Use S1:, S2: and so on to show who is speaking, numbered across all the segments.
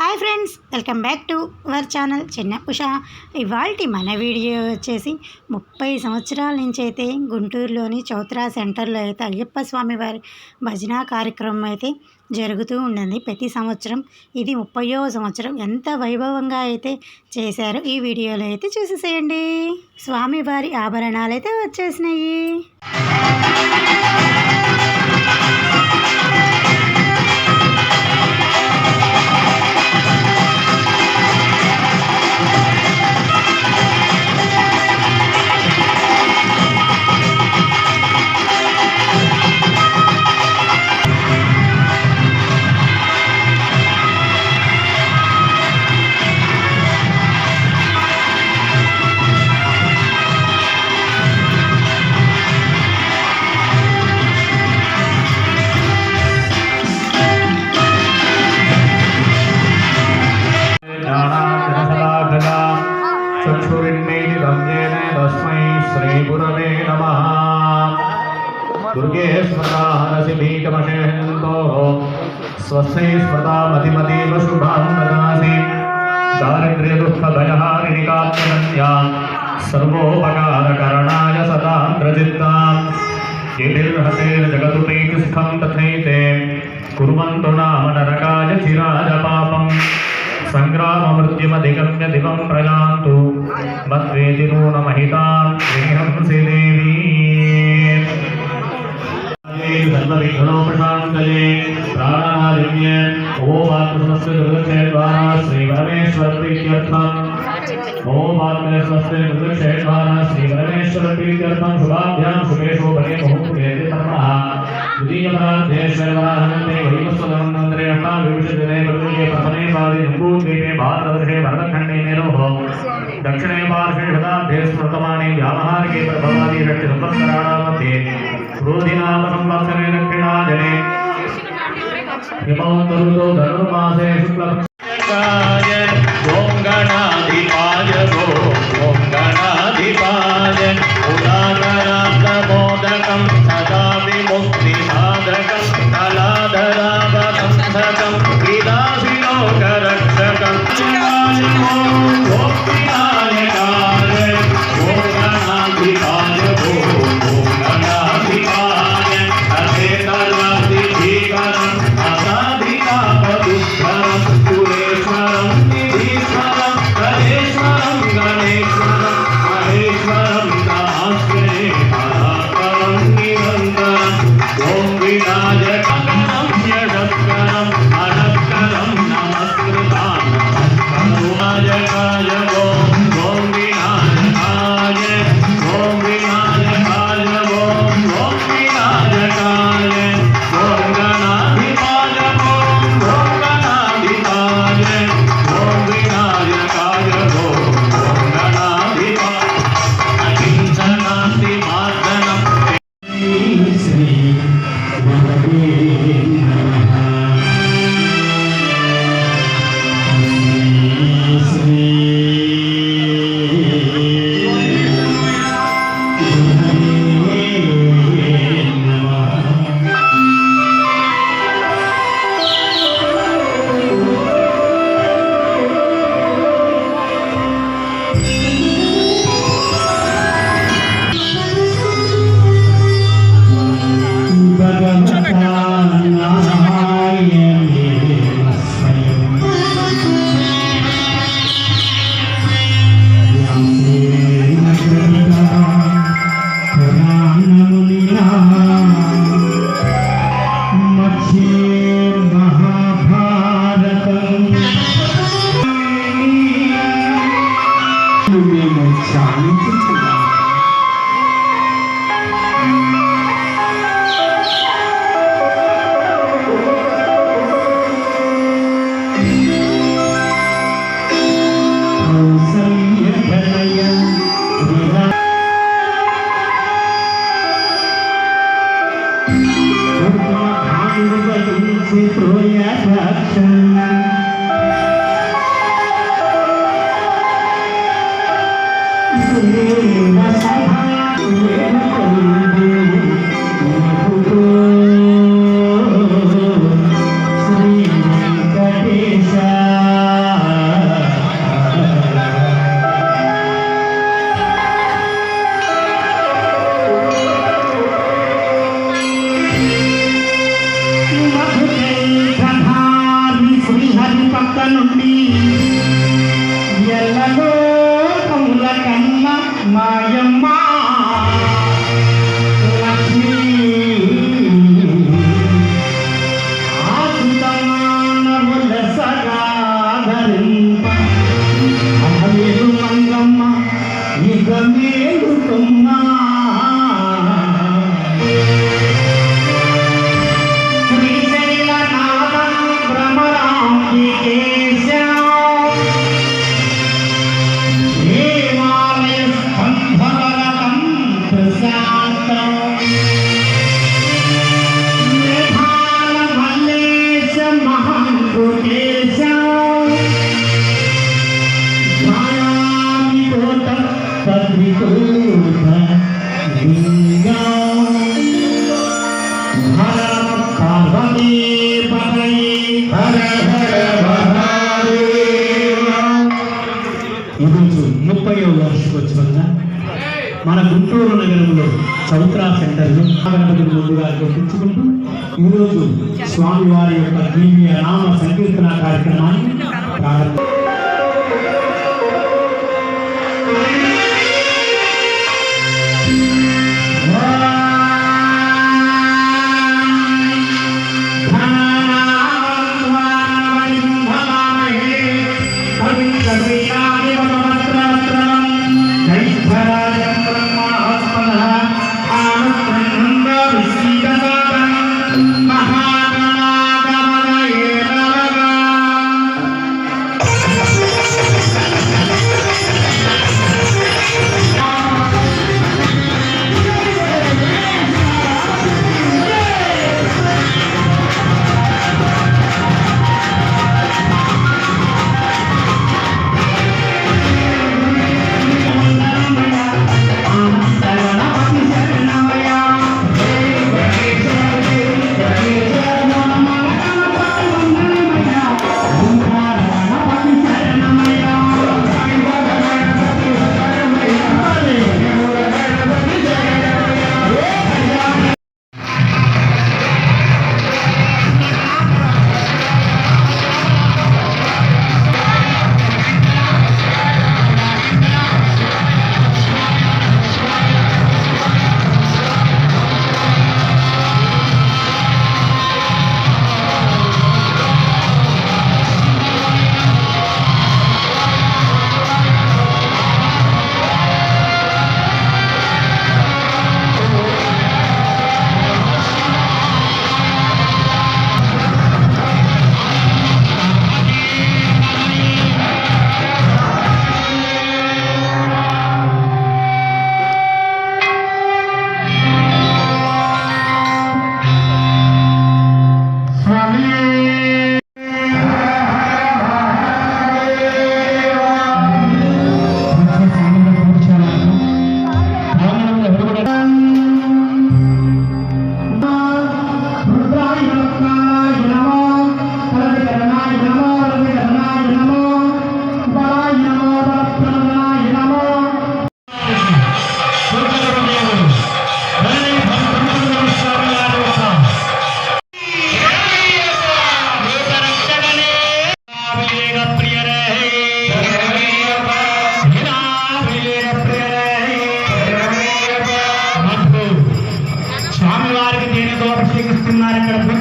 S1: Hi friends welcome back to our channel చిన్న ఉష. ఇవాళ మన వీడియో వచ్చేసి ముప్పై సంవత్సరాల నుంచి అయితే గుంటూరులోని చౌత్రా సెంటర్లో అయితే అయ్యప్ప స్వామి వారి భజన కార్యక్రమం అయితే జరుగుతూ ఉండింది ప్రతి సంవత్సరం ఇది ముప్పయో సంవత్సరం. ఎంత వైభవంగా అయితే చేశారో ఈ వీడియోలో అయితే చూసేసేయండి. స్వామివారి ఆభరణాలు అయితే వచ్చేసినాయి.
S2: शेष्वतामतिमतीव शुभां ददासि दारिद्र्यदुःखभयहारिणिकात्मनत्यां सर्वोपकारकरणाय सदा प्रजित्तां यदिर्हतेर्जगदुपेकिस्थं तथैते कुर्वन्तु नाम नरकाय चिराजपापं सङ्ग्राममृत्युमधिगम्य दिवं प्रयान्तु मद्वेति नूनमहितां विहंसि देवी सर्वविघ्नोपशान्तये प्राणा महादेव्य ओम आत्मस्वस्य दुर्गक्षेत्वाना श्री परमेश्वरप्रीत्यर्थम् ओम आत्मस्वस्य दुर्गक्षेत्वाना श्री परमेश्वरप्रीत्यर्थम् शुभाभ्यां शुभेषु भगे बहुप्रियते तमः द्वितीयपराध्ये शर्वाहनते वैवस्वतन्त्रे अष्टाविंशदिने प्रकृते प्रथमे पादे नम्बूद्वीपे भारतवर्षे भरतखण्डे निरोहो दक्षिणे पार्श्वे शताब्दे स्मृतमाने व्यावहारिके प्रभवादि षट्संवत्सराणां मध्ये क्रोधिनाम संवत्सरे दक्षिणाजने
S3: హిమవంతులతో ధనుర్మాసే శుక్ల ఓం గణ Charlie Tinkerbell. సగాధరింప అహమేలు మంగమ్మ ఇక మేలుకున్నా మన గుంటూరు నగరంలో చౌత్రా సెంటర్లో గణపతిని ముందుగా గుర్తించుకుంటూ ఈరోజు స్వామివారి యొక్క దివ్య నామ సంకీర్తన కార్యక్రమాన్ని ప్రారంభం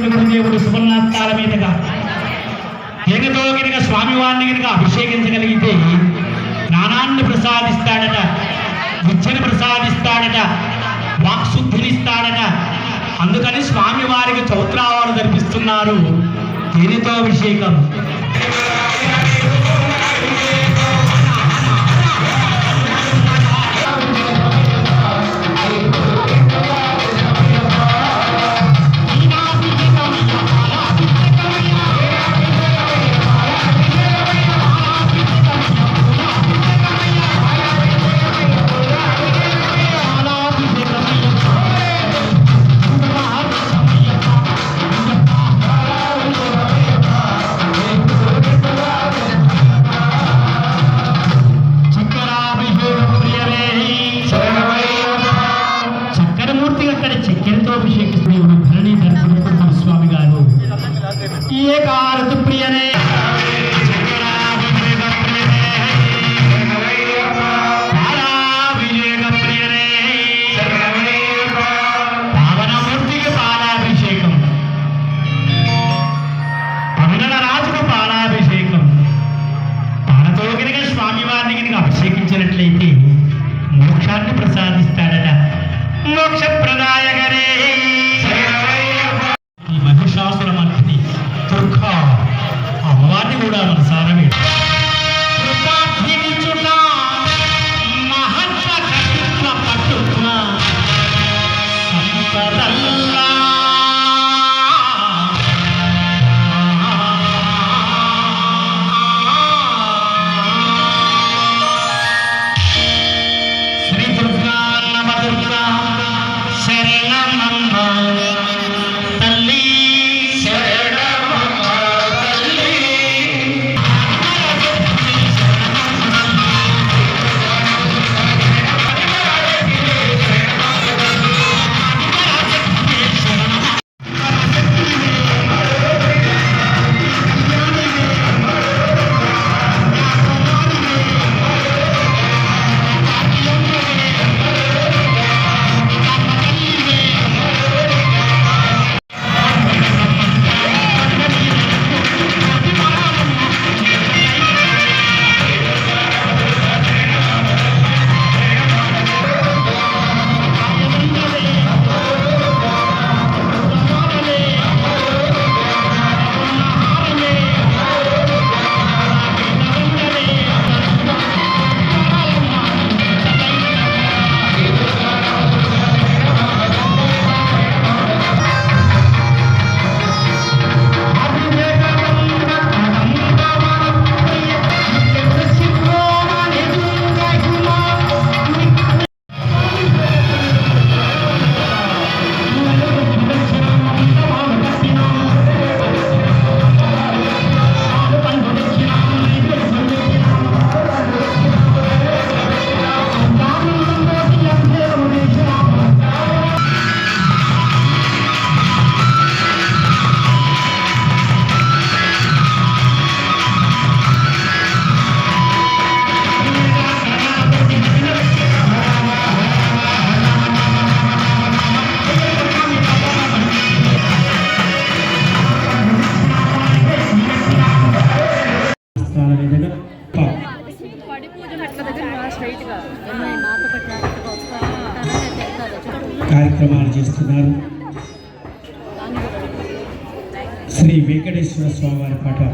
S3: దేవుడు సువర్ణాస్తాల మీదుగా దేనితో కనుక స్వామివారిని కనుక అభిషేకించగలిగితే జ్ఞానాన్ని ప్రసాదిస్తాడట విద్యను ప్రసాదిస్తాడట వాక్శుద్ధినిస్తాడట. అందుకని స్వామివారికి చౌత్రావారు జరిపిస్తున్నారు తేనెతో అభిషేకం? সবার পাঠান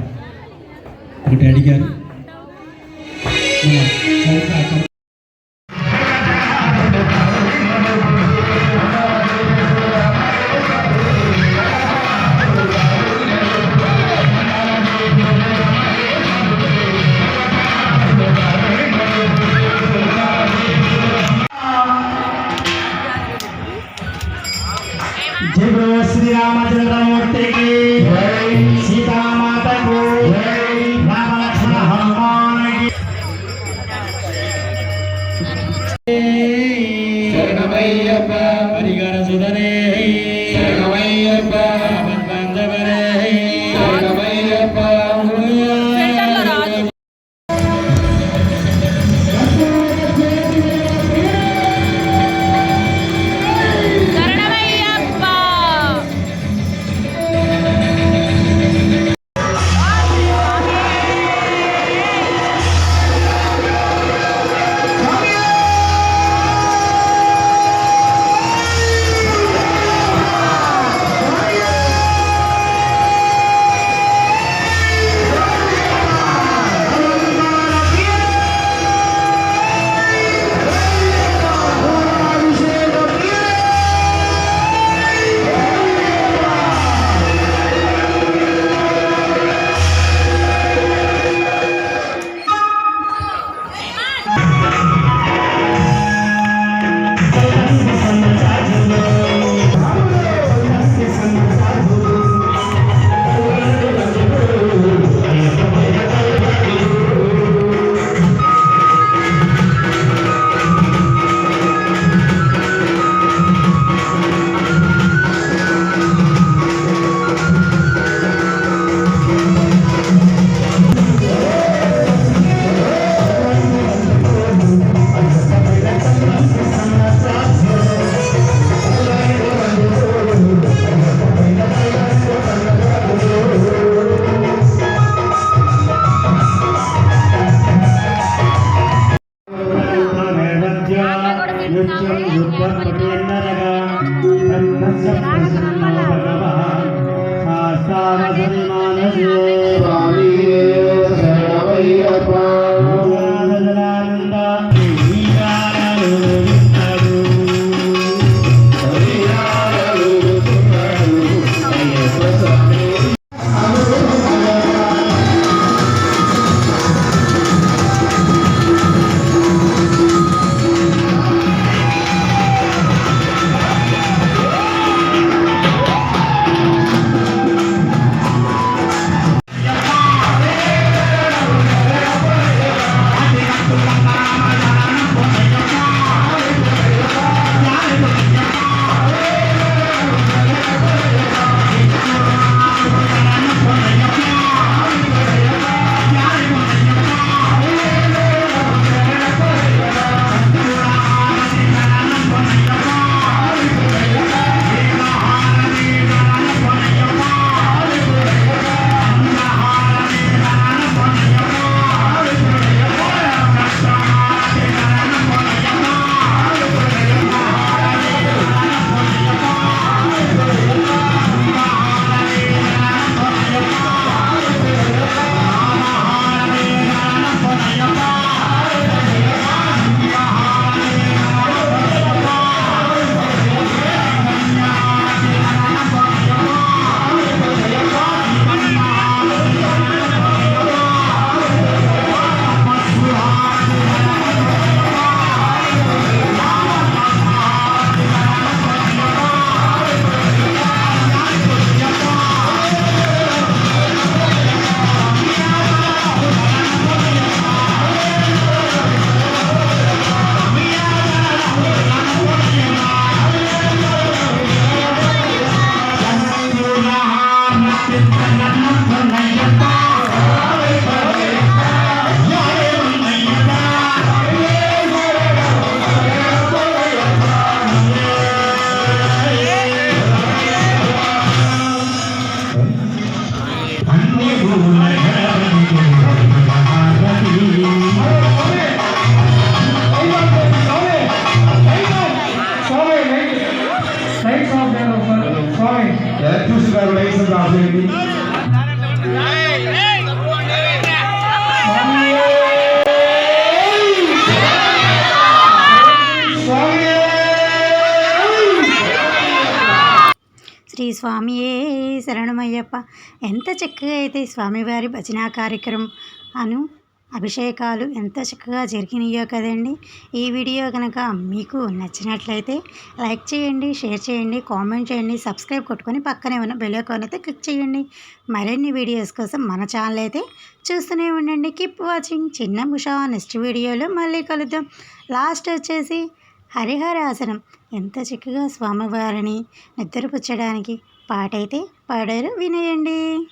S3: శ్రీ
S1: స్వామియే శరణమయ్యప్ప. ఎంత చక్కగా అయితే స్వామివారి భజనా కార్యక్రమం అను అభిషేకాలు ఎంత చక్కగా జరిగినాయో కదండి. ఈ వీడియో కనుక మీకు నచ్చినట్లయితే లైక్ చేయండి షేర్ చేయండి కామెంట్ చేయండి సబ్స్క్రైబ్ కొట్టుకొని పక్కనే ఉన్న బెల్ ఐకాన్ అయితే క్లిక్ చేయండి. మరిన్ని వీడియోస్ కోసం మన ఛానల్ అయితే చూస్తూనే ఉండండి. Keep watching. చిన్న ముషా నెక్స్ట్ వీడియోలో మళ్ళీ కలుద్దాం. లాస్ట్ వచ్చేసి హరిహరాసనం. ఎంత చక్కగా స్వామివారిని నిద్రపుచ్చడానికి. పాటైతే పాడారు వినేయండి.